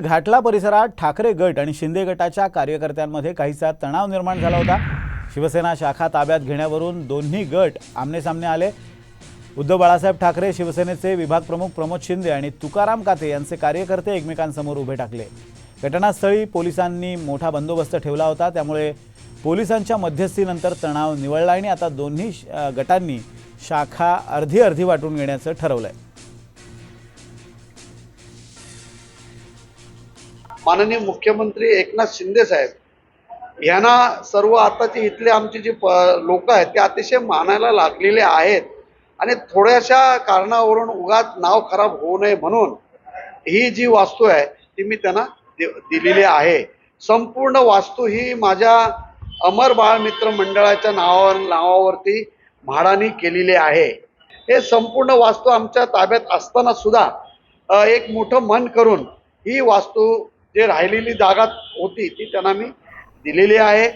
घाटला परिसरात ठाकरे गट आणि शिंदे गटाच्या कार्यकर्त्यांमध्ये काहीसा तणाव निर्माण झाला होता. शिवसेना शाखा ताब्यात घेण्यावरून दोन्ही गट आमनेसामने आले. उद्धव बाळासाहेब ठाकरे शिवसेनेचे विभाग प्रमुख प्रमोद शिंदे आणि तुकाराम काते यांचे कार्यकर्ते एकमेकांसमोर उभे टाकले घटनास्थळी पोलिसांनी मोठा बंदोबस्त ठेवला होता. त्यामुळे पोलिसांच्या मध्यस्थीनंतर तणाव निवळला आणि आता दोन्ही श- गटांनी शाखा अर्धी अर्धी वाटून घेण्याचं ठरवलं आहे माननीय मुख्यमंत्री एकनाथ शिंदे साहेब यांना सर्व आताचे इथले आमचे जे लोक आहेत ते अतिशय मानायला लागलेले आहेत. आणि थोड्याशा कारणावरून उगाच नाव खराब होऊ नये म्हणून ही जी वास्तू आहे ती मी त्यांना दिलेली आहे. संपूर्ण वास्तू ही माझ्या अमर बाळ मित्र मंडळाच्या नावावर नावावरती म्हाडानी केलेली आहे. हे संपूर्ण वास्तू आमच्या ताब्यात असताना सुद्धा एक मोठं मन करून ही वास्तू जे राहिलेली जागा होती ती त्यांना मी दिलेली आहे.